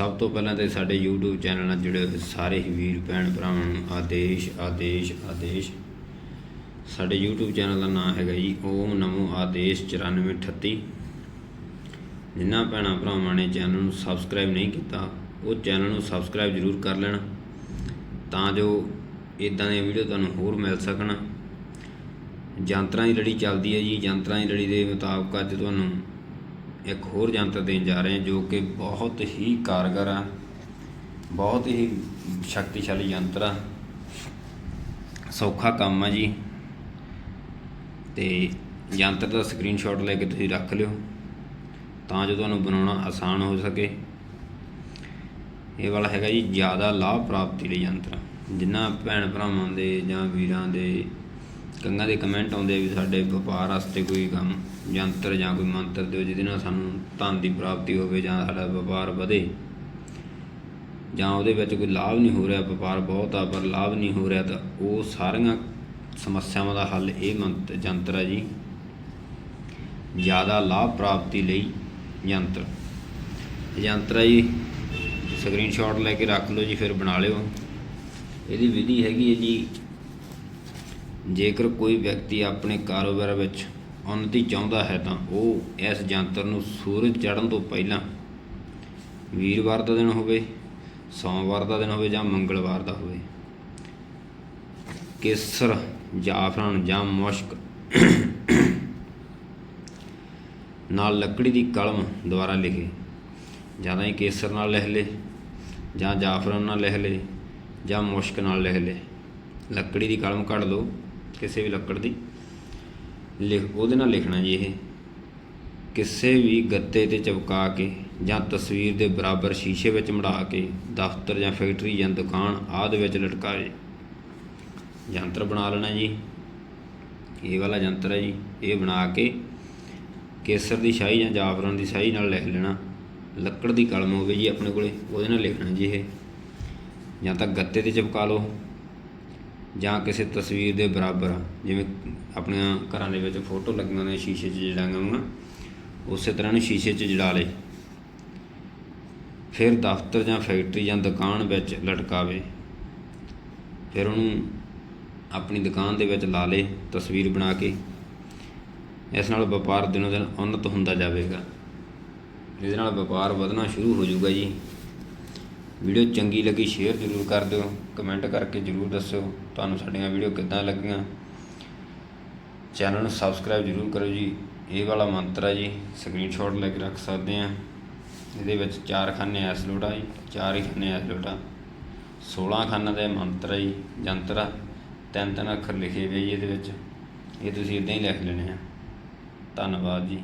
ਸਭ ਤੋਂ ਪਹਿਲਾਂ ਤੇ ਸਾਡੇ YouTube ਚੈਨਲ ਨਾਲ ਜੁੜੇ ਹੋਏ ਸਾਰੇ ਹੀ ਵੀਰ, ਭੈਣ ਭਰਾਵਾਂ ਨੂੰ ਆਦੇਸ਼ ਆਦੇਸ਼ ਆਦੇਸ਼। ਸਾਡੇ YouTube ਚੈਨਲ ਦਾ ਨਾਮ ਹੈਗਾ ਜੀ ਓਮ ਨਮੋ ਆਦੇਸ਼ 9438 ਜਿਨ੍ਹਾਂ ਭੈਣਾਂ ਭਰਾਵਾਂ ਨੇ ਚੈਨਲ ਨੂੰ ਸਬਸਕ੍ਰਾਈਬ ਨਹੀਂ ਕੀਤਾ, ਉਹ ਚੈਨਲ ਨੂੰ ਸਬਸਕ੍ਰਾਈਬ ਜ਼ਰੂਰ ਕਰ ਲੈਣ, ਤਾਂ ਜੋ ਇਦਾਂ ਦੀਆਂ ਵੀਡੀਓ ਤੁਹਾਨੂੰ ਹੋਰ ਮਿਲ ਸਕਣ। ਯੰਤਰਾਂ ਦੀ ਲੜੀ ਚੱਲਦੀ ਹੈ ਜੀ, ਯੰਤਰਾਂ ਦੀ ਲੜੀ ਦੇ ਮੁਤਾਬਕ ਅੱਜ ਤੁਹਾਨੂੰ ਇੱਕ ਹੋਰ ਯੰਤਰ ਦੇਣ ਜਾ ਰਹੇ ਹਾਂ ਜੋ ਕਿ ਬਹੁਤ ਹੀ ਕਾਰਗਰ ਆ, ਬਹੁਤ ਹੀ ਸ਼ਕਤੀਸ਼ਾਲੀ ਯੰਤਰ ਆ। ਸੌਖਾ ਕੰਮ ਆ ਜੀ। ਤੇ ਯੰਤਰ ਦਾ ਸਕਰੀਨਸ਼ਾਟ ਲੈ ਕੇ ਤੁਸੀਂ ਰੱਖ ਲਿਓ, ਤਾਂ ਜੋ ਤੁਹਾਨੂੰ ਬਣਾਉਣਾ ਆਸਾਨ ਹੋ ਸਕੇ। ਇਹ ਵਾਲਾ ਹੈਗਾ ਜੀ ਜ਼ਿਆਦਾ ਲਾਭ ਪ੍ਰਾਪਤੀ ਲਈ ਯੰਤਰ। ਜਿਨ੍ਹਾਂ ਭੈਣ ਭਰਾਵਾਂ ਦੇ ਜਾਂ ਵੀਰਾਂ ਦੇ ਕੰਗਾਂ ਦੇ ਕਮੈਂਟ ਆਉਂਦੇ ਵੀ ਸਾਡੇ ਵਪਾਰ ਵਾਸਤੇ ਕੋਈ ਕੰਮ, ਯੰਤਰ ਜਾਂ ਕੋਈ ਮੰਤਰ ਦਿਓ ਜਿਹਦੇ ਨਾਲ ਸਾਨੂੰ ਧਨ ਦੀ ਪ੍ਰਾਪਤੀ ਹੋਵੇ ਜਾਂ ਸਾਡਾ ਵਪਾਰ ਵਧੇ। ਜਾਂ ਉਹਦੇ ਵਿੱਚ ਕੋਈ ਲਾਭ ਨਹੀਂ ਹੋ ਰਿਹਾ, ਵਪਾਰ ਬਹੁਤ ਆ, ਪਰ ਲਾਭ ਨਹੀਂ ਹੋ ਰਿਹਾ ਤਾਂ ਉਹ ਸਾਰੀਆਂ ਸਮੱਸਿਆਵਾਂ ਦਾ ਹੱਲ ਇਹ ਮੰਤ, ਯੰਤਰ ਹੈ ਜੀ। ਜ਼ਿਆਦਾ ਲਾਭ ਪ੍ਰਾਪਤੀ ਲਈ ਯੰਤਰ। ਯੰਤਰ ਹੈ ਜੀ ਸਕਰੀਨਸ਼ਾਟ ਲੈ ਕੇ ਰੱਖ ਲਓ ਜੀ, ਫਿਰ ਬਣਾ ਲਿਓ। ਇਹਦੀ ਵਿਧੀ ਹੈਗੀ ਹੈ ਜੀ ਜੇਕਰ ਕੋਈ ਵਿਅਕਤੀ ਆਪਣੇ ਕਾਰੋਬਾਰ ਵਿੱਚ ਉੱਨਤੀ ਚਾਹੁੰਦਾ ਹੈ ਤਾਂ ਉਹ ਇਸ ਯੰਤਰ ਨੂੰ ਸੂਰਜ ਚੜ੍ਹਨ ਤੋਂ ਪਹਿਲਾਂ ਵੀਰਵਾਰ ਦਾ ਦਿਨ ਹੋਵੇ, ਸੋਮਵਾਰ ਦਾ ਦਿਨ ਹੋਵੇ ਜਾਂ ਮੰਗਲਵਾਰ ਦਾ ਹੋਵੇ। ਕੇਸਰ, ਜਾਫਰਾਨ ਜਾਂ ਮੁਸ਼ਕ ਨਾਲ ਲੱਕੜੀ ਦੀ ਕਲਮ ਦੁਆਰਾ ਲਿਖੇ। ਜਾਂ ਤਾਂ ਹੀ ਕੇਸਰ ਨਾਲ ਲਿਖ ਲੇ ਜਾਂ ਜਾਫਰਾਨ ਨਾਲ ਲਿਖ ਲੇ ਜਾਂ ਮੁਸ਼ਕ ਨਾਲ ਲਿਖ ਲੇ। ਲੱਕੜੀ ਦੀ ਕਲਮ ਕੱਢ ਲਓ। ਕਿਸੇ ਵੀ ਲੱਕੜ ਦੀ। ਲਿਖ, ਉਹਦੇ ਨਾਲ ਲਿਖਣਾ ਜੀ ਇਹ। ਕਿਸੇ ਵੀ ਗੱਤੇ ਤੇ ਚਿਪਕਾ ਕੇ ਜਾਂ ਤਸਵੀਰ ਦੇ ਬਰਾਬਰ ਸ਼ੀਸ਼ੇ ਵਿੱਚ ਮੜਾ ਕੇ ਦਫ਼ਤਰ ਜਾਂ ਫੈਕਟਰੀ ਜਾਂ ਦੁਕਾਨ ਆਦਿ ਵਿੱਚ ਲਟਕਾਏ। ਯੰਤਰ ਬਣਾ ਲੈਣਾ ਜੀ। ਇਹ ਵਾਲਾ ਯੰਤਰ ਹੈ ਜੀ। ਇਹ ਬਣਾ ਕੇ ਕੇਸਰ ਦੀ ਸ਼ਾਹੀ ਜਾਂ ਜਾਫਰਾਨ ਦੀ ਸ਼ਾਹੀ ਨਾਲ ਲਿਖ ਲੈਣਾ। ਲੱਕੜ ਦੀ ਕਲਮ ਹੋਵੇ ਜੀ ਆਪਣੇ ਕੋਲੇ, ਉਹਦੇ ਨਾਲ ਲਿਖਣਾ ਜੀ ਇਹ। ਜਾਂ ਤਾਂ ਗੱਤੇ ਤੇ ਚਿਪਕਾ ਲਓ। ਜਾਂ ਕਿਸੇ ਤਸਵੀਰ ਦੇ ਬਰਾਬਰ ਜਿਵੇਂ ਆਪਣੀਆਂ ਘਰਾਂ ਦੇ ਵਿੱਚ ਫੋਟੋ ਲੱਗੀਆਂ ਨੇ ਸ਼ੀਸ਼ੇ 'ਚ ਜੜਾਂਗਾ ਹੋਣਾ ਉਸੇ ਤਰ੍ਹਾਂ ਨੂੰ ਸ਼ੀਸ਼ੇ 'ਚ ਜੜਾ ਲੇ ਫਿਰ ਦਫ਼ਤਰ ਜਾਂ ਫੈਕਟਰੀ ਜਾਂ ਦੁਕਾਨ ਵਿੱਚ ਲਟਕਾਵੇ। ਫਿਰ ਉਹਨੂੰ ਆਪਣੀ ਦੁਕਾਨ ਦੇ ਵਿੱਚ ਲਾ ਲੇ ਤਸਵੀਰ ਬਣਾ ਕੇ। ਇਸ ਨਾਲ ਵਪਾਰ ਦਿਨੋ ਦਿਨ ਉન્નਤ ਹੁੰਦਾ ਜਾਵੇਗਾ। ਇਹਦੇ ਨਾਲ ਵਪਾਰ ਵਧਣਾ ਸ਼ੁਰੂ ਹੋ ਜਾਊਗਾ ਜੀ। ਵੀਡੀਓ ਚੰਗੀ ਲੱਗੀ ਸ਼ੇਅਰ ਜ਼ਰੂਰ ਕਰ ਦਿਓ ਕਮੈਂਟ ਕਰਕੇ ਜ਼ਰੂਰ ਦੱਸਿਓ, ਤੁਹਾਨੂੰ ਸਾਡੀਆਂ ਵੀਡੀਓ ਕਿੱਦਾਂ ਲੱਗੀਆਂ। ਚੈਨਲ ਨੂੰ ਸਬਸਕ੍ਰਾਈਬ ਜ਼ਰੂਰ ਕਰੋ ਜੀ, ਇਹ ਵਾਲਾ ਮੰਤਰ ਹੈ ਜੀ ਸਕਰੀਨਸ਼ਾਟ ਲੈ ਕੇ ਰੱਖ ਸਕਦੇ ਆ। ਇਹਦੇ ਵਿੱਚ ਚਾਰ ਖਾਨੇ ਐਸ ਲੋਟਾ ਜੀ, ਚਾਰ ਹੀ ਖਾਨੇ ਐਸ ਲੋਟਾ। 16 ਖਾਨਾ ਦਾ ਮੰਤਰ ਹੈ ਜੀ, ਜੰਤਰ ਆ ਤਿੰਨ ਤਿੰਨ ਅੱਖਰ ਲਿਖੇ ਹੋਏ ਜੀ ਇਹਦੇ ਵਿੱਚ। ਇਹ ਤੁਸੀਂ ਇਦਾਂ ਹੀ ਲਿਖ ਲੈਣੇ ਆ। ਧੰਨਵਾਦ ਜੀ।